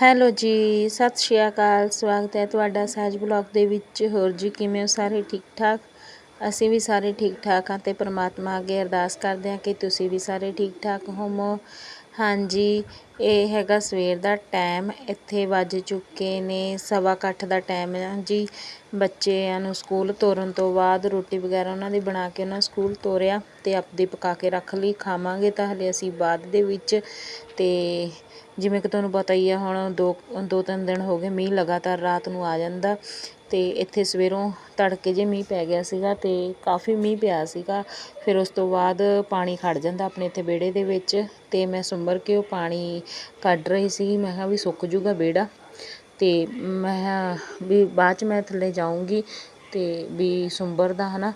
Hello ਜੀ, ਸਤਿ ਸ਼੍ਰੀ ਅਕਾਲ, ਸਵਾਗਤ ਹੈ ਤੁਹਾਡਾ ਸਹਿਜ ਬਲੌਗ ਦੇ ਵਿੱਚ। ਹੋਰ ਜੀ, ਕਿਵੇਂ ਹੋ ਸਾਰੇ ਠੀਕ ਠਾਕ ਅਸੀਂ ਵੀ ਸਾਰੇ ਠੀਕ ਠਾਕ ਹਾਂ ਤੇ ਪ੍ਰਮਾਤਮਾ ਅੱਗੇ ਅਰਦਾਸ ਕਰਦੇ ਹਾਂ ਕਿ ਤੁਸੀਂ ਵੀ ਸਾਰੇ ਠੀਕ ਠਾਕ ਹੋਵੋ। ਹਾਂਜੀ, ਇਹ ਹੈਗਾ ਸਵੇਰ ਦਾ ਟਾਈਮ। ਇੱਥੇ ਵੱਜ ਚੁੱਕੇ ਨੇ ਸਵਾ ਕੁ ਅੱਠ ਦਾ ਟਾਈਮ ਹੈ ਜੀ। ਬੱਚਿਆਂ ਨੂੰ ਸਕੂਲ ਤੋਰਨ ਤੋਂ ਬਾਅਦ ਰੋਟੀ ਵਗੈਰਾ ਉਹਨਾਂ ਦੀ ਬਣਾ ਕੇ ਉਹਨਾਂ ਸਕੂਲ ਤੋਰਿਆ ਅਤੇ ਆਪਦੀ ਪਕਾ ਕੇ ਰੱਖ ਲਈ। ਖਾਵਾਂਗੇ ਤਾਂ ਹਲੇ ਅਸੀਂ ਬਾਅਦ ਦੇ ਵਿੱਚ। ਅਤੇ ਜਿਵੇਂ ਕਿ ਤੁਹਾਨੂੰ ਪਤਾ ਹੀ ਆ, ਹੁਣ ਦੋ ਦੋ ਤਿੰਨ ਦਿਨ ਹੋ ਗਏ ਮੀਂਹ ਲਗਾਤਾਰ ਰਾਤ ਨੂੰ ਆ ਜਾਂਦਾ। ਅਤੇ ਇੱਥੇ ਸਵੇਰੋਂ ਤੜਕੇ ਜੇ ਮੀਂਹ ਪੈ ਗਿਆ ਸੀਗਾ ਅਤੇ ਕਾਫੀ ਮੀਂਹ ਪਿਆ ਸੀਗਾ। ਫਿਰ ਉਸ ਤੋਂ ਬਾਅਦ ਪਾਣੀ ਖੜ੍ਹ ਜਾਂਦਾ ਆਪਣੇ ਇੱਥੇ ਵਿਹੜੇ ਦੇ ਵਿੱਚ ਅਤੇ ਮੈਂ ਸੁੰਬਰ ਕੇ ਉਹ ਪਾਣੀ ਕੱਢ ਰਹੀ ਸੀਗੀ ਮੈਂ ਕਿਹਾ ਵੀ ਸੁੱਕ ਜੂਗਾ ਵਿਹੜਾ ਅਤੇ ਮੈਂ ਵੀ ਬਾਅਦ ਚ ਮੈਂ ਥੱਲੇ ਜਾਊਂਗੀ ਅਤੇ ਵੀ ਸੁੰਬਰ ਦਾ ਹੈ ਨਾ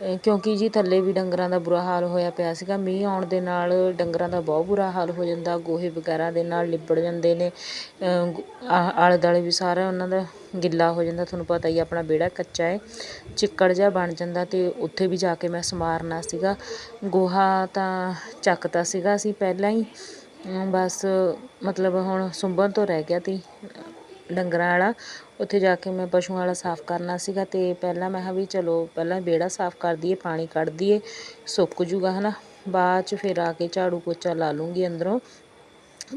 ਕਿਉਂਕਿ ਜੀ ਥੱਲੇ ਵੀ ਡੰਗਰਾਂ ਦਾ ਬੁਰਾ ਹਾਲ ਹੋਇਆ ਪਿਆ ਸੀਗਾ। ਮੀਂਹ ਆਉਣ ਦੇ ਨਾਲ ਡੰਗਰਾਂ ਦਾ ਬਹੁਤ ਬੁਰਾ ਹਾਲ ਹੋ ਜਾਂਦਾ। ਗੋਹੇ ਵਗੈਰਾ ਦੇ ਨਾਲ ਲਿਬੜ ਜਾਂਦੇ ਨੇ। ਅਹ ਆਲੇ ਦੁਆਲੇ ਵੀ ਸਾਰਾ ਉਹਨਾਂ ਦਾ ਗਿੱਲਾ ਹੋ ਜਾਂਦਾ। ਤੁਹਾਨੂੰ ਪਤਾ ਹੀ ਆਪਣਾ ਵਿਹੜਾ ਕੱਚਾ ਹੈ। ਚਿੱਕੜ ਜਿਹਾ ਬਣ ਜਾਂਦਾ ਅਤੇ ਉੱਥੇ ਵੀ ਜਾ ਕੇ ਮੈਂ ਸਮਾਰਨਾ ਸੀਗਾ। ਗੋਹਾ ਤਾਂ ਚੱਕਤਾ ਸੀਗਾ ਅਸੀਂ ਪਹਿਲਾਂ ਹੀ। ਬਸ ਮਤਲਬ ਹੁਣ ਸੁੰਬਣ ਤੋਂ ਰਹਿ ਗਿਆ ਤੀ ਡੰਗਰਾਂ ਵਾਲਾ, ਉੱਥੇ ਜਾ ਕੇ ਮੈਂ ਪਸ਼ੂਆਂ ਵਾਲਾ ਸਾਫ਼ ਕਰਨਾ ਸੀਗਾ ਅਤੇ ਪਹਿਲਾਂ ਮੈਂ ਕਿਹਾ ਵੀ ਚਲੋ ਪਹਿਲਾਂ ਵਿਹੜਾ ਸਾਫ਼ ਕਰ ਦਈਏ, ਪਾਣੀ ਕੱਢ ਦਈਏ, ਸੁੱਕ ਜੂਗਾ ਹੈ ਨਾ ਬਾਅਦ ਚ ਫਿਰ ਆ ਕੇ ਝਾੜੂ ਪੋਚਾ ਲਾ ਲੂੰਗੀ ਅੰਦਰੋਂ,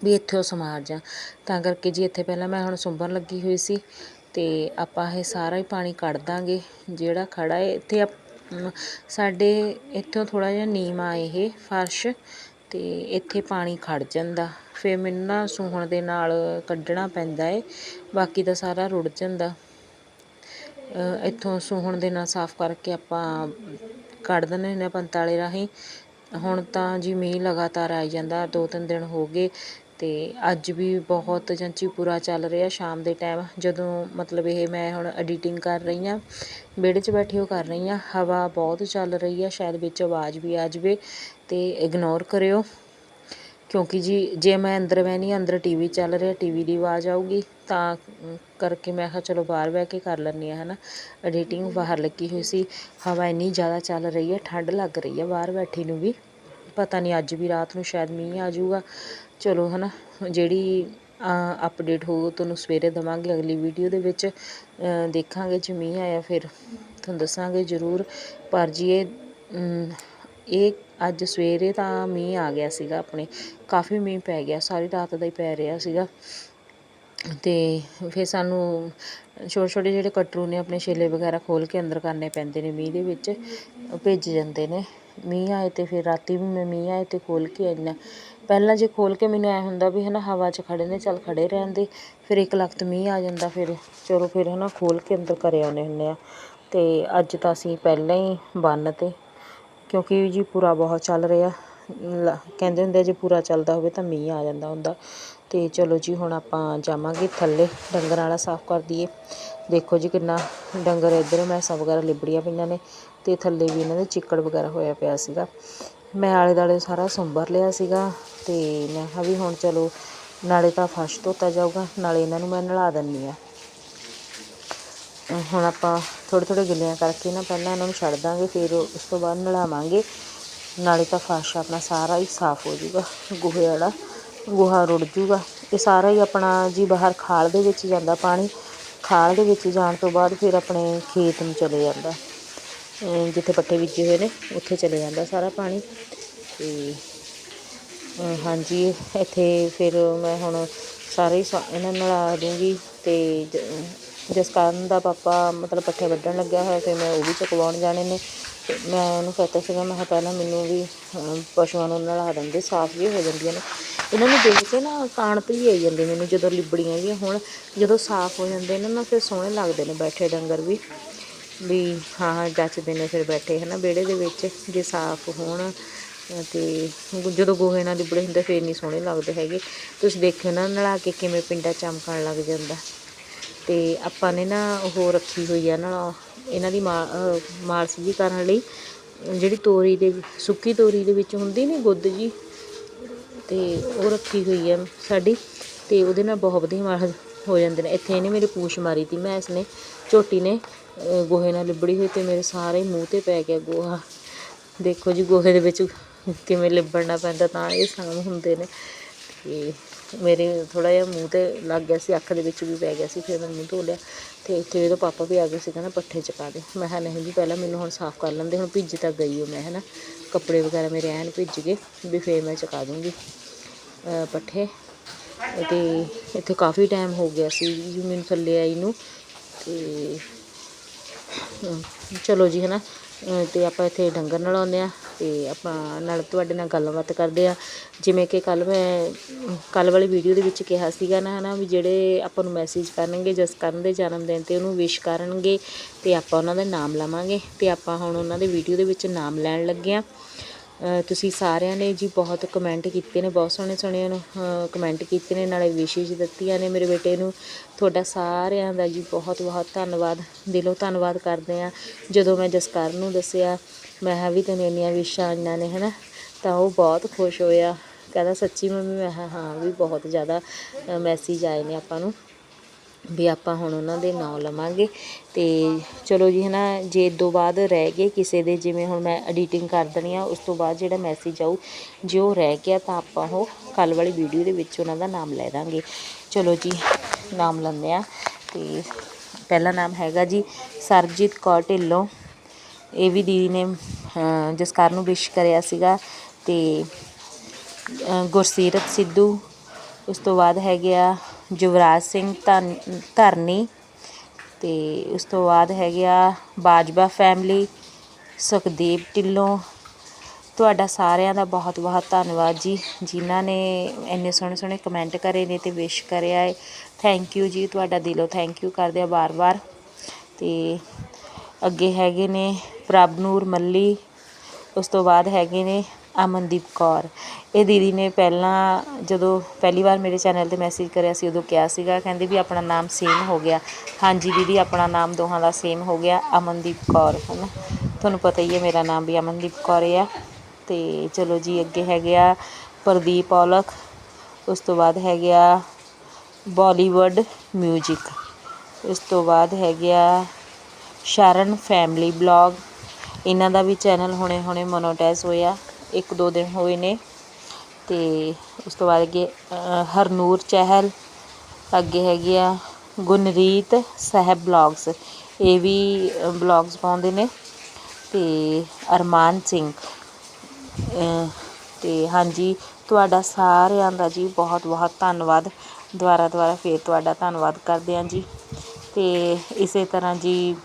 ਵੀ ਇੱਥੋਂ ਸਮਾਰ ਜਾ। ਤਾਂ ਕਰਕੇ ਜੀ ਇੱਥੇ ਪਹਿਲਾਂ ਮੈਂ ਹੁਣ ਸੁੰਬਣ ਲੱਗੀ ਹੋਈ ਸੀ ਅਤੇ ਆਪਾਂ ਇਹ ਸਾਰਾ ਹੀ ਪਾਣੀ ਕੱਢ ਦਾਂਗੇ, ਜਿਹੜਾ ਖੜਾ ਹੈ, ਇੱਥੇ ਆਪ- ਸਾਡੇ ਇੱਥੋਂ ਥੋੜ੍ਹਾ ਜਿਹਾ ਨੀਵਾਂ ਇਹ ਫਰਸ਼ ਤੇ ਇੱਥੇ ਪਾਣੀ ਖੜ ਜਾਂਦਾ। ਫਿਰ ਮੈਨੂੰ ਨਾ ਸੂਹਣ ਦੇ ਨਾਲ ਕੱਢਣਾ ਪੈਂਦਾ ਏ, ਬਾਕੀ ਤਾਂ ਸਾਰਾ ਰੁੜ ਜਾਂਦਾ। ਇੱਥੋਂ ਸੂਹਣ ਦੇ ਨਾਲ ਸਾਫ਼ ਕਰਕੇ ਆਪਾਂ ਕੱਢ ਦਿੰਦੇ ਹੁੰਦੇ ਹਾਂ ਪੰਤਾਲੇ ਰਾਹੀਂ। ਹੁਣ ਤਾਂ ਜੀ ਮੀਂਹ ਲਗਾਤਾਰ ਆਈ ਜਾਂਦਾ, ਦੋ ਤਿੰਨ ਦਿਨ ਹੋ ਗਏ ਅਤੇ ਅੱਜ ਵੀ ਬਹੁਤ ਜਾਂਚੀ ਪੂਰਾ ਚੱਲ ਰਿਹਾ ਸ਼ਾਮ ਦੇ ਟਾਈਮ। ਜਦੋਂ ਮਤਲਬ ਇਹ ਮੈਂ ਹੁਣ ਐਡੀਟਿੰਗ ਕਰ ਰਹੀ ਹਾਂ, ਵਿਹੜੇ 'ਚ ਬੈਠੀ ਉਹ ਕਰ ਰਹੀ ਹਾਂ, ਹਵਾ ਬਹੁਤ ਚੱਲ ਰਹੀ ਆ, ਸ਼ਾਇਦ ਵਿੱਚ ਆਵਾਜ਼ ਵੀ ਆ ਜਾਵੇ। ਤੇ ਇਗਨੋਰ ਕਰਿਓ। ਕਿਉਂਕਿ ਜੀ, ਜੇ ਮੈਂ ਅੰਦਰ ਬਹਿਣੀ ਅੰਦਰ ਟੀਵੀ ਚੱਲ ਰਿਹਾ ਟੀਵੀ ਦੀ ਆਵਾਜ਼ ਆਊਗੀ, ਤਾਂ ਕਰਕੇ ਮੈਂ ਕਿਹਾ ਚਲੋ ਬਾਹਰ ਬਹਿ ਕੇ ਕਰ ਲੈਂਦੀ ਹਾਂ, ਹਨਾ। ਐਡੀਟਿੰਗ ਬਾਹਰ ਲੱਗੀ ਹੋਈ ਸੀ। ਹਵਾ ਇੰਨੀ ਜ਼ਿਆਦਾ ਚੱਲ ਰਹੀ ਹੈ ਠੰਡ ਲੱਗ ਰਹੀ ਹੈ ਬਾਹਰ ਬੈਠੀ ਨੂੰ ਵੀ। ਪਤਾ ਨਹੀਂ ਅੱਜ ਵੀ ਰਾਤ ਨੂੰ ਸ਼ਾਇਦ ਮੀਂਹ ਆ ਜਾਊਗਾ। ਚਲੋ, ਹਨਾ, ਜਿਹੜੀ ਅਪਡੇਟ ਹੋਊ ਤੁਹਾਨੂੰ ਸਵੇਰੇ ਦਵਾਂਗੇ, ਅਗਲੀ ਵੀਡੀਓ ਦੇ ਵਿੱਚ ਦੇਖਾਂਗੇ ਜੇ ਮੀਂਹ ਆਇਆ ਫਿਰ। ਤੁਹਾਨੂੰ ਦੱਸਾਂਗੇ ਜ਼ਰੂਰ। ਪਰ ਜੀ ਇਹ ਇਹ ਅੱਜ ਸਵੇਰੇ ਤਾਂ ਮੀਂਹ ਆ ਗਿਆ ਸੀਗਾ ਆਪਣੇ, ਕਾਫੀ ਮੀਂਹ ਪੈ ਗਿਆ, ਸਾਰੀ ਰਾਤ ਦਾ ਹੀ ਪੈ ਰਿਹਾ ਸੀਗਾ। ਤੇ ਫਿਰ ਸਾਨੂੰ ਛੋਟੇ ਛੋਟੇ ਜਿਹੜੇ ਕਟਰੂ ਨੇ ਆਪਣੇ ਛੇਲੇ ਵਗੈਰਾ ਖੋਲ ਕੇ ਅੰਦਰ ਕਰਨੇ ਪੈਂਦੇ ਨੇ ਮੀਂਹ ਦੇ ਵਿੱਚ, ਉਹ ਜਾਂਦੇ ਨੇ। ਮੀਂਹ ਆਏ ਤੇ ਫਿਰ ਰਾਤੀ ਵੀ ਮੈਂ ਮੀਂਹ ਆਏ ਤੇ ਖੋਲ ਕੇ ਆਈਆਂ ਪਹਿਲਾਂ ਜੇ ਖੋਲ ਕੇ ਮੈਨੂੰ ਐ ਹੁੰਦਾ ਵੀ ਹਨਾ ਹਵਾ 'ਚ ਖੜੇ ਨੇ, ਚੱਲ ਖੜੇ ਰਹਿਣ ਦੇ, ਫਿਰ ਇੱਕ ਲਖਤ ਮੀਂਹ ਆ ਜਾਂਦਾ, ਫਿਰ ਚਲੋ ਫਿਰ ਹਨਾ ਖੋਲ ਕੇ ਅੰਦਰ ਕਰੇ ਆਉਂਦੇ ਹੁੰਦੇ ਆ। ਤੇ ਅੱਜ ਤਾਂ ਅਸੀਂ ਪਹਿਲਾਂ ਹੀ ਬੰਨ ਤੇ ਕਿਉਂਕਿ ਜੀ ਪੂਰਾ ਬਹੁਤ ਚੱਲ ਰਿਹਾ। ਲ- ਕਹਿੰਦੇ ਹੁੰਦੇ ਆ, ਜੇ ਪੂਰਾ ਚੱਲਦਾ ਹੋਵੇ ਤਾਂ ਮੀਂਹ ਆ ਜਾਂਦਾ ਹੁੰਦਾ। ਅਤੇ ਚਲੋ ਜੀ, ਹੁਣ ਆਪਾਂ ਜਾਵਾਂਗੇ ਥੱਲੇ, ਡੰਗਰਾਂ ਵਾਲਾ ਸਾਫ਼ ਕਰ ਦਈਏ। ਦੇਖੋ ਜੀ, ਕਿੰਨਾ ਡੰਗਰ ਇੱਧਰ ਮੈਸਾਂ ਵਗੈਰਾ ਲਿਬੜੀਆਂ ਪਈਆਂ ਨੇ ਅਤੇ ਥੱਲੇ ਵੀ ਇਹਨਾਂ ਦੇ ਚਿੱਕੜ ਵਗੈਰਾ ਹੋਇਆ ਪਿਆ ਸੀਗਾ। ਮੈਂ ਆਲੇ ਦਾਲੇ ਸਾਰਾ ਸੁੰਬਰ ਲਿਆ ਸੀਗਾ ਅਤੇ ਮੈਂ ਕਿਹਾ ਵੀ ਹੁਣ ਚਲੋ ਨਾਲੇ ਤਾਂ ਫਰਸ਼ ਧੋਤਾ ਜਾਊਗਾ, ਨਾਲੇ ਇਹਨਾਂ ਨੂੰ ਮੈਂ ਨਲਾ ਦਿੰਦੀ ਆ ਹੁਣ ਆਪਾਂ ਥੋੜ੍ਹੇ ਥੋੜ੍ਹੇ ਗਿੱਲੀਆਂ ਕਰਕੇ ਨਾ ਪਹਿਲਾਂ ਇਹਨਾਂ ਨੂੰ ਛੱਡ ਦਾਂਗੇ, ਫਿਰ ਉਸ ਤੋਂ ਬਾਅਦ ਨਲਾਵਾਂਗੇ। ਨਾਲੇ ਤਾਂ ਫਰਸ਼ ਆਪਣਾ ਸਾਰਾ ਹੀ ਸਾਫ਼ ਹੋ ਜਾਊਗਾ, ਗੋਹੇ ਵਾਲਾ ਗੋਹਾ ਰੁੜ ਜਾਊਗਾ। ਇਹ ਸਾਰਾ ਹੀ ਆਪਣਾ ਜੀ ਬਾਹਰ ਖਾਲ ਦੇ ਵਿੱਚ ਜਾਂਦਾ ਪਾਣੀ, ਖਾਲ ਦੇ ਵਿੱਚ ਜਾਣ ਤੋਂ ਬਾਅਦ ਫਿਰ ਆਪਣੇ ਖੇਤ ਨੂੰ ਚਲੇ ਜਾਂਦਾ। ਜਿੱਥੇ ਪੱਠੇ ਬੀਜੇ ਹੋਏ ਨੇ, ਉੱਥੇ ਚਲੇ ਜਾਂਦਾ ਸਾਰਾ ਪਾਣੀ। ਤੇ ਹਾਂਜੀ, ਇੱਥੇ ਫਿਰ ਮੈਂ ਹੁਣ ਸਾਰੇ ਹੀ ਸਾ- ਇਹਨਾਂ ਨੂੰ ਨਲਾ ਦੂੰਗੀ ਤੇ ਜਿਸ ਕਾਰਨ ਦਾ ਪਾਪਾ ਮਤਲਬ ਪੱਠੇ ਵੱਢਣ ਲੱਗਿਆ ਹੋਇਆ ਫਿਰ ਮੈਂ ਉਹ ਵੀ ਚੁਕਵਾਉਣ ਜਾਣੇ ਨੇ। ਤੇ ਮੈਂ ਉਹਨੂੰ ਕਹਤਾ ਸੀਗਾ, ਮੈਂ ਕਿਹਾ ਪਹਿਲਾਂ ਮੈਨੂੰ ਵੀ ਪਸ਼ੂਆਂ ਨੂੰ ਨਲਾ ਦਿੰਦੇ, ਸਾਫ਼ ਵੀ ਹੋ ਜਾਂਦੀਆਂ ਨੇ। ਇਹਨਾਂ ਨੂੰ ਦੇਖ ਕੇ ਨਾ ਕਾਣਤ ਹੀ ਆਈ ਜਾਂਦੀ ਮੈਨੂੰ ਜਦੋਂ ਲਿਬੜੀਆਂ ਵੀ ਹੁਣ, ਜਦੋਂ ਸਾਫ਼ ਹੋ ਜਾਂਦੇ ਨੇ ਨਾ, ਫਿਰ ਸੋਹਣੇ ਲੱਗਦੇ ਨੇ ਬੈਠੇ ਡੰਗਰ ਵੀ। ਵੀ ਹਾਂ ਹਾਂ, ਜੱਚਦੇ ਨੇ ਫਿਰ ਬੈਠੇ, ਹਨਾ, ਵਿਹੜੇ ਦੇ ਵਿੱਚ ਜੇ ਸਾਫ਼ ਹੋਣ, ਤੇ ਜਦੋਂ ਗੋਹੇ ਨਾਲ ਲਿਬੜੇ ਹੁੰਦੇ, ਫਿਰ ਨਹੀਂ ਸੋਹਣੇ ਲੱਗਦੇ ਹੈਗੇ। ਤੁਸੀਂ ਦੇਖਿਓ ਨਾ, ਨਲਾ ਕੇ ਕਿਵੇਂ ਪਿੰਡਾ ਚਮਕਣ ਲੱਗ ਜਾਂਦਾ। ਅਤੇ ਆਪਾਂ ਨੇ ਨਾ ਉਹ ਰੱਖੀ ਹੋਈ ਆ ਨਾ, ਇਹਨਾਂ ਦੀ ਮਾ- ਮਾਲਸ਼ ਜੀ ਕਰਨ ਲਈ, ਜਿਹੜੀ ਤੋਰੀ ਦੇ ਸੁੱਕੀ ਤੋਰੀ ਦੇ ਵਿੱਚ ਹੁੰਦੀ ਨਹੀਂ ਗੁੱਦ ਜੀ ਅਤੇ ਉਹ ਰੱਖੀ ਹੋਈ ਆ ਸਾਡੀ ਅਤੇ ਉਹਦੇ ਨਾਲ ਬਹੁਤ ਵਧੀਆ ਮਾਲਸ਼ ਹੋ ਜਾਂਦੇ ਨੇ। ਇੱਥੇ ਇਹਨੇ ਮੇਰੀ ਪੂਛ ਮਾਰੀ ਤੀ, ਮੈਂ ਇਸਨੇ ਝੋਟੀ ਨੇ ਗੋਹੇ ਨਾਲ ਲਿਬੜੀ ਹੋਈ ਤੇ ਮੇਰੇ ਸਾਰੇ ਮੂੰਹ ਤੇ ਪੈ ਗਿਆ ਗੋਹਾ। ਦੇਖੋ ਜੀ, ਗੋਹੇ ਦੇ ਵਿੱਚ ਕਿਵੇਂ ਲਿਬੜਨਾ ਪੈਂਦਾ ਤਾਂ ਇਹ ਸਾਮ ਹੁੰਦੇ ਨੇ। ਤੇ ਮੇਰੇ ਥੋੜਾ ਜਿਹਾ ਮੂੰਹ ਤੇ ਲੱਗ ਗਿਆ ਸੀ, ਅੱਖ ਦੇ ਵਿੱਚ ਵੀ ਪੈ ਗਿਆ ਸੀ, ਫਿਰ ਮੈਂ ਮੂੰਹ ਧੋ ਲਿਆ ਤੇ ਇੱਥੇ ਜਦੋਂ ਪਾਪਾ ਵੀ ਆ ਗਏ ਸੀ ਕਹਿੰਦਾ ਪੱਠੇ ਚਕਾ ਦੇ ਮੈਂ ਕਿਹਾ ਨਹੀਂ ਜੀ ਪਹਿਲਾਂ ਮੈਨੂੰ ਹੁਣ ਸਾਫ਼ ਕਰ ਲੈਂਦੇ, ਹੁਣ ਭਿੱਜ ਤਾਂ ਗਈ ਹੋ ਮੈਂ ਹੈ ਨਾ ਕੱਪੜੇ ਵਗੈਰਾ ਮੇਰੇ ਐਨ ਭਿੱਜ ਗਏ ਵੀ ਫਿਰ ਮੈਂ ਚਕਾ ਦੂੰਗੀ ਪੱਠੇ। ਤੇ ਇੱਥੇ ਕਾਫੀ ਟਾਈਮ ਹੋ ਗਿਆ ਸੀ ਜੀ, ਮੈਨੂੰ ਥੱਲੇ ਆਈ ਨੂੰ ਤੇ ਚਲੋ ਜੀ ਹੈ ਅਤੇ ਆਪਾਂ ਇੱਥੇ ਡੰਗਰ ਨਲਾਉਂਦੇ ਆ ਅਤੇ ਆਪਾਂ ਨਾਲ ਤੁਹਾਡੇ ਨਾਲ ਗੱਲਬਾਤ ਕਰਦੇ ਆ। ਜਿਵੇਂ ਕਿ ਕੱਲ ਮੈਂ ਕੱਲ ਵਾਲੀ ਵੀਡੀਓ ਦੇ ਵਿੱਚ ਕਿਹਾ ਸੀਗਾ ਨਾ, ਹਨਾ, ਵੀ ਜਿਹੜੇ ਆਪਾਂ ਨੂੰ ਮੈਸੇਜ ਕਰਨਗੇ ਜਸ ਕਰਨ ਦੇ ਜਨਮ ਦਿਨ ਤੇ ਉਹਨੂੰ ਵਿਸ਼ ਕਰਨਗੇ ਤੇ ਆਪਾਂ ਉਹਨਾਂ ਦਾ ਨਾਮ ਲਵਾਂਗੇ ਤੇ ਆਪਾਂ ਹੁਣ ਉਹਨਾਂ ਦੇ ਵੀਡੀਓ ਦੇ ਵਿੱਚ ਨਾਮ ਲੈਣ ਲੱਗੇ ਆ। ਤੁਸੀਂ ਸਾਰਿਆਂ ਨੇ ਜੀ ਬਹੁਤ ਕਮੈਂਟ ਕੀਤੇ ਨੇ, ਬਹੁਤ ਸੋਹਣੇ ਸੋਹਣੇ ਨੂੰ ਕਮੈਂਟ ਕੀਤੇ ਨੇ, ਨਾਲੇ ਵਿਸ਼ੇਸ਼ ਦਿੱਤੀਆਂ ਨੇ ਮੇਰੇ ਬੇਟੇ ਨੂੰ। ਤੁਹਾਡਾ ਸਾਰਿਆਂ ਦਾ ਜੀ ਬਹੁਤ ਬਹੁਤ ਧੰਨਵਾਦ, ਦਿਲੋਂ ਧੰਨਵਾਦ ਕਰਦੇ ਆ ਜਦੋਂ ਮੈਂ ਜਸਕਰ ਨੂੰ ਦੱਸਿਆ, ਮੈਂ ਕਿਹਾ ਵੀ ਤੈਨੂੰ ਇੰਨੀਆਂ ਵਿਸ਼ਾਂ ਆਈਆਂ ਨੇ, ਹਨਾ? ਤਾਂ ਉਹ ਬਹੁਤ ਖੁਸ਼ ਹੋਇਆ। ਕਹਿੰਦਾ, ਸੱਚੀ ਮੰਮੀ, ਮੈਂ ਹਾਂ, ਵੀ ਬਹੁਤ ਜ਼ਿਆਦਾ ਮੈਸੇਜ ਆਏ ਨੇ ਆਪਾਂ ਨੂੰ। ਵੀ ਆਪਾਂ ਹੁਣ ਉਹਨਾਂ ਦੇ ਨਾਂ ਲਵਾਂਗੇ। ਤੇ ਚਲੋ ਜੀ ਹਨਾ ਜੇ ਇਹ ਤੋਂ ਬਾਅਦ ਰਹਿ ਗਏ ਕਿਸੇ ਦੇ ਜਿਵੇਂ ਹੁਣ ਮੈਂ ਐਡੀਟਿੰਗ ਕਰ ਦੇਣੀ ਆ ਉਸ ਤੋਂ ਬਾਅਦ ਜਿਹੜਾ ਮੈਸੇਜ ਆਊ ਜੇ ਉਹ ਰਹਿ ਗਿਆ ਤਾਂ ਆਪਾਂ ਉਹ ਕੱਲ ਵਾਲੀ ਵੀਡੀਓ ਦੇ ਵਿੱਚ ਉਹਨਾਂ ਦਾ ਨਾਮ ਲੈ ਦਾਂਗੇ। ਚਲੋ ਜੀ ਨਾਮ ਲੈਂਦੇ ਆ। ਤੇ ਪਹਿਲਾ ਨਾਮ ਹੈਗਾ ਜੀ ਸਰਜੀਤ ਕੌਰ ਢਿੱਲੋਂ। ਇਹ ਵੀ ਦੀਦੀ ਨੇ ਅਹ, ਜਸਕਰ ਨੂੰ ਵਿਸ਼ ਕਰਿਆ ਸੀਗਾ। ਤੇ ਗੁਰਸੀਰਤ ਸਿੱਧੂ। ਉਸ ਤੋਂ ਬਾਅਦ ਹੈਗੇ ਆ ਯੁਵਰਾਜ ਸਿੰਘ ਧਨ, ਧਰਨੀ ਅਤੇ ਉਸ ਤੋਂ ਬਾਅਦ ਹੈਗੇ ਆ ਬਾਜਵਾ ਫੈਮਲੀ ਸੁਖਦੇਵ ਢਿੱਲੋਂ। ਤੁਹਾਡਾ ਸਾਰਿਆਂ ਦਾ ਬਹੁਤ ਬਹੁਤ ਧੰਨਵਾਦ ਜੀ, ਜਿਨ੍ਹਾਂ ਨੇ ਇੰਨੇ ਸੋਹਣੇ ਸੋਹਣੇ ਕਮੈਂਟ ਕਰੇ ਨੇ ਤੇ ਵਿਸ਼ ਕਰਿਆ ਹੈ ਥੈਂਕ ਯੂ ਜੀ, ਤੁਹਾਡਾ ਦਿਲੋਂ ਥੈਂਕ ਯੂ ਕਰਦੇ ਆ ਬਾਰ-ਬਾਰ। ਤੇ ਅੱਗੇ ਹੈਗੇ ਨੇ ਪ੍ਰਭਨੂਰ ਮੱਲੀ, ਉਸ ਤੋਂ ਬਾਅਦ ਹੈਗੇ ਨੇ ਅਮਨਦੀਪ ਕੌਰ। ਇਹ ਦੀਦੀ ਨੇ ਪਹਿਲਾਂ ਜਦੋਂ ਪਹਿਲੀ ਵਾਰ ਮੇਰੇ ਚੈਨਲ ਤੇ ਮੈਸੇਜ ਕਰਿਆ ਸੀ, ਉਦੋਂ ਕਿਹਾ ਸੀਗਾ, ਕਹਿੰਦੇ ਵੀ ਆਪਣਾ ਨਾਮ ਸੇਮ ਹੋ ਗਿਆ। ਹਾਂਜੀ ਦੀਦੀ, ਆਪਣਾ ਨਾਮ ਦੋਹਾਂ ਦਾ ਸੇਮ ਹੋ ਗਿਆ, ਅਮਨਦੀਪ ਕੌਰ ਹੈ ਨਾ ਤੁਹਾਨੂੰ ਪਤਾ ਹੀ ਹੈ ਮੇਰਾ ਨਾਮ ਵੀ ਅਮਨਦੀਪ ਕੌਰ ਆ। ਤੇ ਚਲੋ ਜੀ, ਅੱਗੇ ਹੈਗੇ ਆ ਪ੍ਰਦੀਪ ਔਲਖ, ਉਸ ਤੋਂ ਬਾਅਦ ਹੈਗੇ ਆ ਬਾਲੀਵੁੱਡ ਮਿਊਜ਼ਿਕ ਉਸ ਤੋਂ ਬਾਅਦ ਹੈਗੇ ਆ ਸ਼ਰਨ ਫੈਮਿਲੀ ਬਲੌਗ ਇਹਨਾਂ ਦਾ ਵੀ ਚੈਨਲ ਹੁਣੇ ਹੁਣੇ ਮੋਨੋਟਾਈਜ਼ ਹੋਇਆ। ਇੱਕ ਦੋ ਦਿਨ ਹੋਏ ਨੇ ਤੇ ਉਸ ਤੋਂ ਬਾਅਦ ਅੱਗੇ ਅ, ਹਰਨੂਰ ਚਹਿਲ ਅੱਗੇ ਹੈਗੇ ਆ ਗੁਨਰੀਤ ਸਾਹਿਬ ਬਲੌਗਸ। ਇਹ ਵੀ ਬਲੌਗਸ ਪਾਉਂਦੇ ਨੇ ਤੇ ਅਰਮਾਨ ਸਿੰਘ ਅ, ਤੇ ਹਾਂਜੀ ਤੁਹਾਡਾ ਸਾਰਿਆਂ ਦਾ ਜੀ ਬਹੁਤ ਬਹੁਤ ਧੰਨਵਾਦ। ਦੁਬਾਰਾ ਦੁਬਾਰਾ ਫੇਰ ਤੁਹਾਡਾ ਧੰਨਵਾਦ ਕਰਦੇ ਹਾਂ ਜੀ। ਤੇ ਇਸੇ ਤਰ੍ਹਾਂ ਜੀ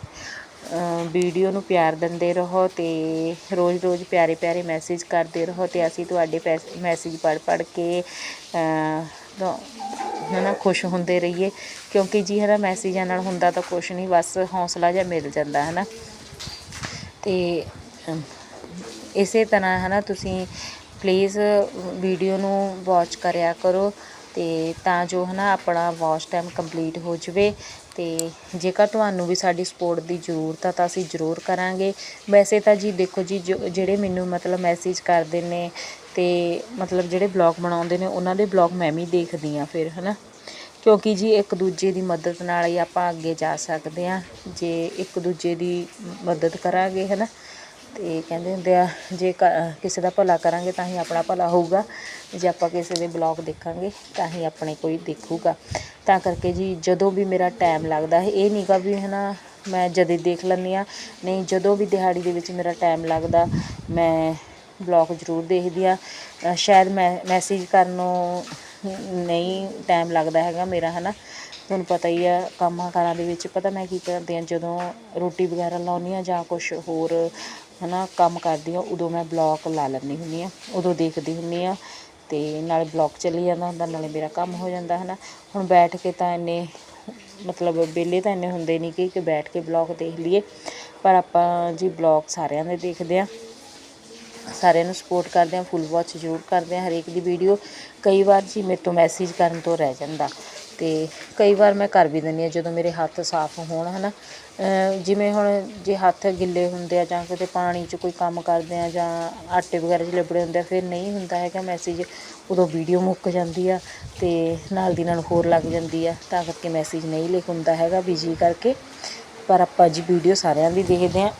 ਵੀਡੀਓ ਨੂੰ ਪਿਆਰ ਦਿੰਦੇ ਰਹੋ ਤੇ ਰੋਜ਼-ਰੋਜ਼ ਪਿਆਰੇ-ਪਿਆਰੇ ਮੈਸੇਜ ਕਰਦੇ ਰਹੋ ਤੇ ਅਸੀਂ ਤੁਹਾਡੇ ਮੈਸੇਜ ਪੜ੍ਹ ਪੜ੍ਹ ਕੇ ਅ, ਹੈ ਨਾ ਖੁਸ਼ ਹੁੰਦੇ ਰਹੀਏ। ਕਿਉਂਕਿ ਜੀ ਹੈ ਨਾ ਮੈਸੇਜਾਂ ਨਾਲ ਹੁੰਦਾ ਤਾਂ ਕੁਛ ਨਹੀਂ ਬਸ ਹੌਸਲਾ ਜਿਹਾ ਮਿਲ ਜਾਂਦਾ ਹੈ ਨਾ ਤੇ ਇਸੇ ਤਰ੍ਹਾਂ ਹੈ ਨਾ ਤੁਸੀਂ ਪਲੀਜ਼ ਵੀਡੀਓ ਨੂੰ ਵਾਚ ਕਰਿਆ ਕਰੋ ਤੇ ਤਾਂ ਜੋ ਹੈ ਨਾ ਆਪਣਾ ਵਾਚ ਟਾਈਮ ਕੰਪਲੀਟ ਹੋ ਜਾਵੇ। ਤੇ ਜੇਕਰ ਤੁਹਾਨੂੰ ਵੀ ਸਾਡੀ ਸਪੋਰਟ ਦੀ ਜ਼ਰੂਰਤ ਆ ਤਾਂ ਅਸੀਂ ਜ਼ਰੂਰ ਕਰਾਂਗੇ। ਵੈਸੇ ਤਾਂ ਜੀ ਦੇਖੋ ਜੀ, ਜੋ ਜਿਹੜੇ ਮੈਨੂੰ ਮਤਲਬ ਮੈਸੇਜ ਕਰਦੇ ਨੇ ਤੇ ਮਤਲਬ ਜਿਹੜੇ ਬਲੌਗ ਬਣਾਉਂਦੇ ਨੇ, ਉਹਨਾਂ ਦੇ ਬਲੌਗ ਮੈਂ ਵੀ ਦੇਖਦੀ ਆ ਫਿਰ ਹੈ ਨਾ ਕਿਉਂਕਿ ਜੀ ਇੱਕ ਦੂਜੇ ਦੀ ਮਦਦ ਨਾਲ ਹੀ ਆਪਾਂ ਅੱਗੇ ਜਾ ਸਕਦੇ ਹਾਂ। ਜੇ ਇੱਕ ਦੂਜੇ ਦੀ ਮਦਦ ਕਰਾਂਗੇ ਹੈ ਨਾ ਤੇ ਕਹਿੰਦੇ ਹੁੰਦੇ ਆ, ਜੇ ਕ- ਕਿਸੇ ਦਾ ਭਲਾ ਕਰਾਂਗੇ ਤਾਂ ਹੀ ਆਪਣਾ ਭਲਾ ਹੋਊਗਾ। ਜੇ ਆਪਾਂ ਕਿਸੇ ਦੇ ਬਲੌਗ ਦੇਖਾਂਗੇ ਤਾਂ ਹੀ ਆਪਣੇ ਕੋਈ ਦੇਖੂਗਾ। ਤਾਂ ਕਰਕੇ ਜੀ ਜਦੋਂ ਵੀ ਮੇਰਾ ਟਾਈਮ ਲੱਗਦਾ ਇਹ ਨਹੀਂ ਗਾ ਵੀ ਹੈ ਨਾ ਮੈਂ ਜਦੇ ਦੇਖ ਲੈਂਦੀ ਹਾਂ, ਨਹੀਂ ਜਦੋਂ ਵੀ ਦਿਹਾੜੀ ਦੇ ਵਿੱਚ ਮੇਰਾ ਟਾਈਮ ਲੱਗਦਾ, ਮੈਂ ਬਲੌਗ ਜ਼ਰੂਰ ਦੇਖਦੀ ਹਾਂ। ਸ਼ਾਇਦ ਮੈਂ ਮੈਸੇਜ ਕਰਨ ਨੂੰ ਨਹੀਂ ਟਾਈਮ ਲੱਗਦਾ ਹੈਗਾ ਮੇਰਾ ਹੈ ਨਾ ਤੁਹਾਨੂੰ ਪਤਾ ਹੀ ਆ, ਕੰਮਾਂ ਕਾਰਾਂ ਦੇ ਵਿੱਚ ਪਤਾ ਮੈਂ ਕੀ ਕਰਦੀ ਹਾਂ, ਜਦੋਂ ਰੋਟੀ ਵਗੈਰਾ ਲਾਉਂਦੀ ਹਾਂ ਜਾਂ ਕੁਛ ਹੋਰ ਹੈ ਨਾ ਕੰਮ ਕਰਦੀ ਹਾਂ, ਉਦੋਂ ਮੈਂ ਬਲੌਗ ਲਾ ਲੈਂਦੀ ਹੁੰਦੀ ਹਾਂ, ਉਦੋਂ ਦੇਖਦੀ ਹੁੰਦੀ ਹਾਂ। ਤੇ ਨਾਲੇ ਬਲੌਗ ਚੱਲੀ ਜਾਂਦਾ ਹੁੰਦਾ, ਨਾਲੇ ਮੇਰਾ ਕੰਮ ਹੋ ਜਾਂਦਾ ਹੈ ਨਾ ਹੁਣ ਬੈਠ ਕੇ ਤਾਂ ਇੰਨੇ, ਮਤਲਬ ਵਿਹਲੇ ਤਾਂ ਇੰਨੇ ਹੁੰਦੇ ਨਹੀਂ ਕਿ ਕਿ ਬੈਠ ਕੇ ਬਲੌਗ ਦੇਖ ਲਈਏ। ਪਰ ਆਪਾਂ ਜੀ ਬਲੌਗ ਸਾਰਿਆਂ ਦੇ ਦੇਖਦੇ ਹਾਂ ਸਾਰਿਆਂ ਨੂੰ ਸਪੋਰਟ ਕਰਦੇ ਹਾਂ ਫੁੱਲ ਵਾਚ ਜ਼ਰੂਰ ਕਰਦੇ ਹਾਂ ਹਰੇਕ ਦੀ ਵੀਡੀਓ ਕਈ ਵਾਰ ਜੀ ਮੇਰੇ ਤੋਂ ਮੈਸੇਜ ਕਰਨ ਤੋਂ ਰਹਿ ਜਾਂਦਾ। ਅਤੇ ਕਈ ਵਾਰ ਮੈਂ ਕਰ ਵੀ ਦਿੰਦੀ ਹਾਂ, ਜਦੋਂ ਮੇਰੇ ਹੱਥ ਸਾਫ਼ ਹੋਣ ਹੈ ਨਾ ਜਿਵੇਂ ਹੁਣ ਜੇ ਹੱਥ ਗਿੱਲੇ ਹੁੰਦੇ ਆ ਜਾਂ ਕਿਤੇ ਪਾਣੀ 'ਚ ਕੋਈ ਕੰਮ ਕਰਦੇ ਹਾਂ ਜਾਂ ਆਟੇ ਵਗੈਰਾ 'ਚ ਲਿਬੜੇ ਹੁੰਦੇ ਆ, ਫਿਰ ਨਹੀਂ ਹੁੰਦਾ ਹੈਗਾ ਮੈਸੇਜ ਉਦੋਂ ਵੀਡੀਓ ਮੁੱਕ ਜਾਂਦੀ ਆ ਅਤੇ ਨਾਲ ਦੀ ਨਾਲ ਹੋਰ ਲੱਗ ਜਾਂਦੀ ਆ, ਤਾਂ ਕਰਕੇ ਮੈਸੇਜ ਨਹੀਂ ਲਿਖ ਹੁੰਦਾ ਹੈਗਾ ਬਿਜ਼ੀ ਕਰਕੇ। ਪਰ ਆਪਾਂ ਜੀ ਵੀਡੀਓ ਸਾਰਿਆਂ ਦੀ ਦੇਖਦੇ ਹਾਂ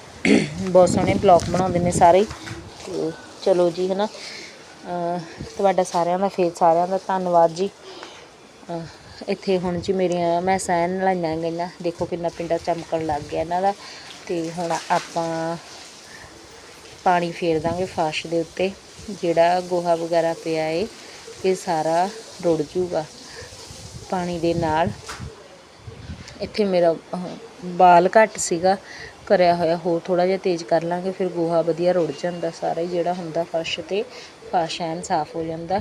ਬਹੁਤ ਸੋਹਣੇ ਬਲੌਗ ਬਣਾਉਂਦੇ ਨੇ ਸਾਰੇ ਹੀ। ਅਤੇ ਚਲੋ ਜੀ ਹੈ ਨਾ ਤੁਹਾਡਾ ਸਾਰਿਆਂ ਦਾ, ਫੇਰ ਸਾਰਿਆਂ ਦਾ ਧੰਨਵਾਦ ਜੀ। ਇੱਥੇ ਹੁਣ ਜੀ ਮੇਰੀਆਂ, ਮੈਂ ਸਹਿਣ ਲਾਈਆਂ ਗਈਆਂ। ਦੇਖੋ ਕਿੰਨਾ ਪਿੰਡਾ ਚਮਕਣ ਲੱਗ ਗਿਆ ਇਹਨਾਂ ਦਾ। ਤੇ ਹੁਣ ਆਪਾਂ ਪਾਣੀ ਫੇਰ ਦਾਂਗੇ ਫਰਸ਼ ਦੇ ਉੱਤੇ। ਜਿਹੜਾ ਗੋਹਾ ਵਗੈਰਾ ਪਿਆ ਏ, ਇਹ ਸਾਰਾ ਰੁੜ ਜੂਗਾ ਪਾਣੀ ਦੇ ਨਾਲ। ਇੱਥੇ ਮੇਰਾ ਬਾਲ ਘੱਟ ਸੀਗਾ। ਕਰਿਆ ਹੋਇਆ ਹੋਰ ਥੋੜਾ ਜਿਹਾ ਤੇਜ਼ ਕਰ ਲਾਂਗੇ, ਫਿਰ ਗੋਹਾ ਵਧੀਆ ਰੁੜ ਜਾਂਦਾ। ਸਾਰਾ ਹੀ ਜਿਹੜਾ ਹੁੰਦਾ ਫਰਸ਼ ਤੇ ਫਰਸ਼ ਐਨ ਸਾਫ਼ ਹੋ ਜਾਂਦਾ।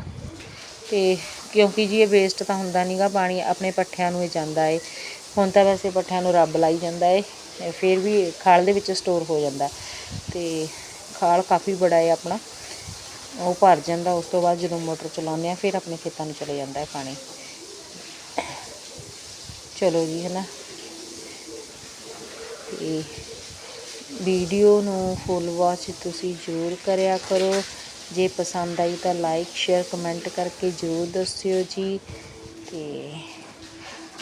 ਤੇ ਕਿਉਂਕਿ ਜੀ ਇਹ ਵੇਸਟ ਤਾਂ ਹੁੰਦਾ ਨਹੀਂਗਾ ਪਾਣੀ ਆਪਣੇ ਪੱਠਿਆਂ ਨੂੰ ਹੀ ਜਾਂਦਾ ਏ। ਹੁਣ ਤਾਂ ਵੈਸੇ ਪੱਠਿਆਂ ਨੂੰ ਰੱਬ ਲਾਈ ਜਾਂਦਾ ਏ, ਫਿਰ ਵੀ ਖਾਲ ਦੇ ਵਿੱਚ ਸਟੋਰ ਹੋ ਜਾਂਦਾ। ਤੇ ਖਾਲ ਕਾਫੀ ਬੜਾ ਏ ਆਪਣਾ। ਉਹ ਭਰ ਜਾਂਦਾ, ਉਸ ਤੋਂ ਬਾਅਦ ਜਦੋਂ ਮੋਟਰ ਚਲਾਉਂਦੇ ਆ ਫਿਰ ਆਪਣੇ ਖੇਤਾਂ ਨੂੰ ਚਲੇ ਜਾਂਦਾ ਹੈ ਪਾਣੀ। ਚਲੋ ਜੀ ਹੈ ਨਾ ਤੇ ਵੀਡੀਓ ਨੂੰ ਫੁੱਲ ਵਾਚ ਤੁਸੀਂ ਜ਼ਰੂਰ ਕਰਿਆ ਕਰੋ। ਜੇ ਪਸੰਦ ਆਈ ਤਾਂ ਲਾਈਕ ਸ਼ੇਅਰ ਕਮੈਂਟ ਕਰਕੇ ਜ਼ਰੂਰ ਦੱਸਿਓ ਜੀ ਤੇ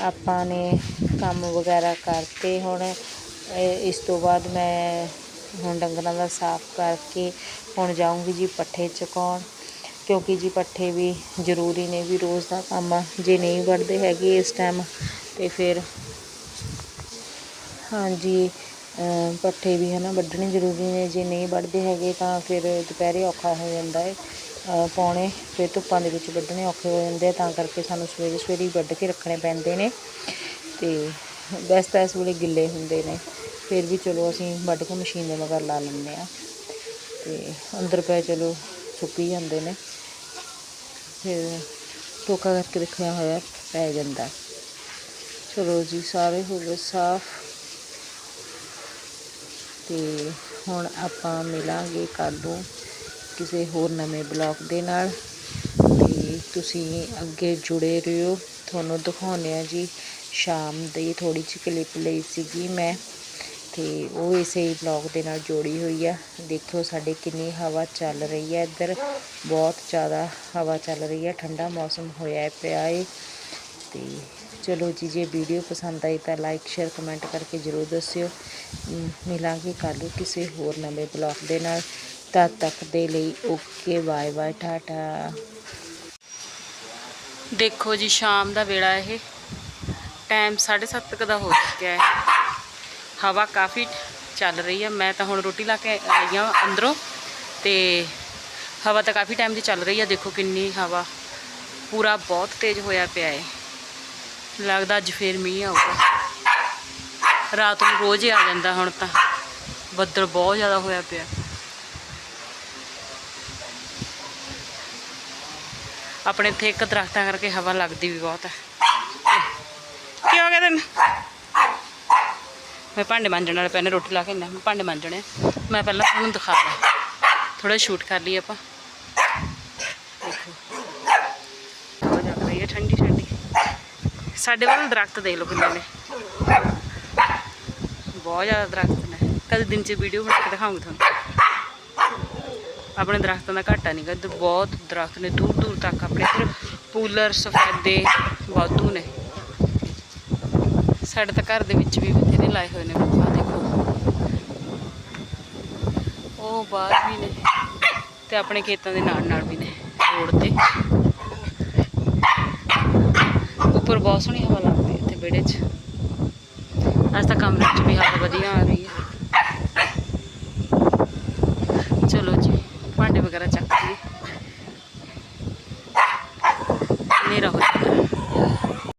ਆਪਾਂ ਨੇ ਕੰਮ ਵਗੈਰਾ ਕਰਤੇ ਹੁਣ। ਇਸ ਤੋਂ ਬਾਅਦ ਮੈਂ ਹੁਣ ਡੰਗਰਾਂ ਦਾ ਸਾਫ਼ ਕਰਕੇ ਹੁਣ ਜਾਊਂਗੀ ਜੀ ਪੱਠੇ ਚੁਕਾਉਣ। ਕਿਉਂਕਿ ਜੀ ਪੱਠੇ ਵੀ ਜ਼ਰੂਰੀ ਨੇ ਵੀ ਰੋਜ਼ ਦਾ ਕੰਮ ਜੇ ਨਹੀਂ ਵੱਢਦੇ ਹੈਗੇ ਇਸ ਟਾਈਮ ਤੇ ਫਿਰ ਹਾਂਜੀ ਪੱਠੇ ਵੀ ਹੈ ਨਾ ਵੱਢਣੇ ਜ਼ਰੂਰੀ ਨੇ ਜੇ ਨਹੀਂ ਵੱਢਦੇ ਹੈਗੇ ਤਾਂ ਫਿਰ ਦੁਪਹਿਰੇ ਔਖਾ ਹੋ ਜਾਂਦਾ ਹੈ। ਅ, ਪਾਉਣੇ ਫਿਰ ਧੁੱਪਾਂ ਦੇ ਵਿੱਚ ਵੱਢਣੇ ਔਖੇ ਹੋ ਜਾਂਦੇ ਆ ਤਾਂ ਕਰਕੇ ਸਾਨੂੰ ਸਵੇਰੇ ਸਵੇਰੇ ਵੱਢ ਕੇ ਰੱਖਣੇ ਪੈਂਦੇ ਨੇ ਅਤੇ ਵੈਸੇ ਤਾਂ ਇਸ ਵੇਲੇ ਗਿੱਲੇ ਹੁੰਦੇ ਨੇ। ਫਿਰ ਵੀ ਚਲੋ ਅਸੀਂ ਵੱਢ ਕੇ ਮਸ਼ੀਨ ਦੇ ਮਗਰ ਲਾ ਲੈਂਦੇ ਆ ਅਤੇ ਅੰਦਰ ਪਏ ਚਲੋ ਸੁੱਕੀ ਜਾਂਦੇ ਨੇ। ਫਿਰ ਟੋਕਾ ਕਰਕੇ ਰੱਖਿਆ ਹੋਇਆ ਪੈ ਜਾਂਦਾ। ਚਲੋ ਜੀ ਸਾਰੇ ਹੋ ਗਏ ਸਾਫ਼। ਤੇ ਹੁਣ ਆਪਾਂ ਮਿਲਾਂਗੇ ਕੱਲ੍ਹ ਨੂੰ ਕਿਸੇ ਹੋਰ ਨਵੇਂ ਬਲੌਗ ਦੇ ਨਾਲ। ਅਤੇ ਤੁਸੀਂ ਅੱਗੇ ਜੁੜੇ ਰਹੋ। ਤੁਹਾਨੂੰ ਦਿਖਾਉਂਦੇ ਆ ਜੀ, ਸ਼ਾਮ ਦੀ ਥੋੜੀ ਜਿਹੀ ਕਲਿੱਪ ਲਈ ਸੀਗੀ ਮੈਂ। ਤੇ ਉਹ ਇਸੇ ਬਲੌਗ ਦੇ ਨਾਲ ਜੋੜੀ ਹੋਈ ਆ। ਦੇਖਿਓ ਸਾਡੇ ਕਿੰਨੀ ਹਵਾ ਚੱਲ ਰਹੀ ਹੈ ਇੱਧਰ। ਬਹੁਤ ਜ਼ਿਆਦਾ ਹਵਾ ਚੱਲ ਰਹੀ ਹੈ। ਠੰਡਾ ਮੌਸਮ ਹੋਇਆ ਪਿਆ ਏ। ਤੇ ਚਲੋ ਜੀ, ਜੇ ਵੀਡੀਓ ਪਸੰਦ ਆਈ ਤਾਂ ਲਾਈਕ ਸ਼ੇਅਰ ਕਮੈਂਟ ਕਰਕੇ ਜ਼ਰੂਰ ਦੱਸਿਓ। ਮਿਲਾਂਗੇ ਕੱਲ੍ਹ ਕਿਸੇ ਹੋਰ ਨਵੇਂ ਬਲੌਗ ਦੇ ਨਾਲ। ਤਦ ਤੱਕ ਦੇ ਲਈ ਓਕੇ ਬਾਏ ਬਾਏ ਟਾਟਾ ਦੇਖੋ ਜੀ, ਸ਼ਾਮ ਦਾ ਵੇਲਾ ਇਹ। ਟਾਈਮ 7:30 ਤੱਕ ਦਾ ਹੋ ਚੁੱਕਿਆ ਹੈ। ਹਵਾ ਕਾਫੀ ਚੱਲ ਰਹੀ ਹੈ ਮੈਂ ਤਾਂ ਹੁਣ ਰੋਟੀ ਲਾ ਕੇ ਆਈ ਹਾਂ ਅੰਦਰੋਂ ਤੇ ਹਵਾ ਤਾਂ ਕਾਫੀ ਟਾਈਮ ਦੀ ਚੱਲ ਰਹੀ ਹੈ ਦੇਖੋ ਕਿੰਨੀ ਹਵਾ। ਪੂਰਾ ਬਹੁਤ ਤੇਜ਼ ਹੋਇਆ ਪਿਆ ਹੈ। ਲੱਗਦਾ ਅੱਜ ਫੇਰ ਮੀਂਹ ਆਊਗਾ। ਰਾਤ ਨੂੰ ਰੋਜ਼ ਹੀ ਆ ਜਾਂਦਾ ਹੁਣ ਤਾਂ। ਬੱਦਲ ਬਹੁਤ ਜ਼ਿਆਦਾ ਹੋਇਆ ਪਿਆ। ਆਪਣੇ ਇੱਥੇ ਇੱਕ ਦਰਖਤਾਂ ਕਰਕੇ ਹਵਾ ਲੱਗਦੀ ਵੀ ਬਹੁਤ ਹੈ। ਕੀ ਹੋ ਗਿਆ ਤੈਨੂੰ ਮੈਂ ਭਾਂਡੇ ਮਾਂਜਣ ਵਾਲੇ ਪੈਨੇ ਰੋਟੀ ਲਾ ਕੇ ਨਾ ਮੈਂ ਭਾਂਡੇ ਮਾਂਜਣੇ ਮੈਂ ਪਹਿਲਾਂ ਤੁਹਾਨੂੰ ਦਿਖਾ ਦਾਂ ਥੋੜਾ ਸ਼ੂਟ ਕਰ ਲਈ ਆਪਾਂ ਦੇਖੋ ਹਵਾ ਚੱਲ ਰਹੀ ਹੈ ਠੰਡੀ ਠੰਡੀ ਸਾਡੇ ਵੱਲ ਦਰਖਤ ਦੇਖ ਲਓ ਕਿੰਨੇ ਨੇ। ਬਹੁਤ ਜ਼ਿਆਦਾ ਦਰਖਤ ਨੇ। ਕਦੇ ਦਿਨ 'ਚ ਵੀਡੀਓ ਬਣਾ ਕੇ ਦਿਖਾਉਂਗੀ ਤੁਹਾਨੂੰ। ਆਪਣੇ ਦਰਖਤਾਂ ਦਾ ਘਾਟਾ ਨਹੀਂ ਗਾ, ਇੱਧਰ ਬਹੁਤ ਦਰਖਤ ਨੇ, ਦੂਰ ਦੂਰ ਤੱਕ ਆਪਣੇ ਇੱਧਰ ਪੂਲਰ, ਸਫੈਦੇ ਵਾਧੂ ਨੇ। ਸਾਡੇ ਤਾਂ ਘਰ ਦੇ ਵਿੱਚ ਵੀ ਬਥੇਰੇ ਲਾਏ ਹੋਏ ਨੇ ਆ ਦੇਖੋ। ਉਹ ਬਾਹਰ ਵੀ ਨੇ ਤੇ ਆਪਣੇ ਖੇਤਾਂ ਦੇ ਨਾਲ ਨਾਲ ਵੀ ਨੇ, ਰੋਡ ਤੇ। ਬਹੁਤ ਸੋਹਣੀ ਹਵਾ ਲੱਗਦੀ ਹੈ ਇੱਥੇ ਵਿਹੜੇ 'ਚ। ਅੱਜ ਤਾਂ ਕਮਰੇ 'ਚ ਵੀ ਹਵਾ ਵਧੀਆ ਆ ਰਹੀ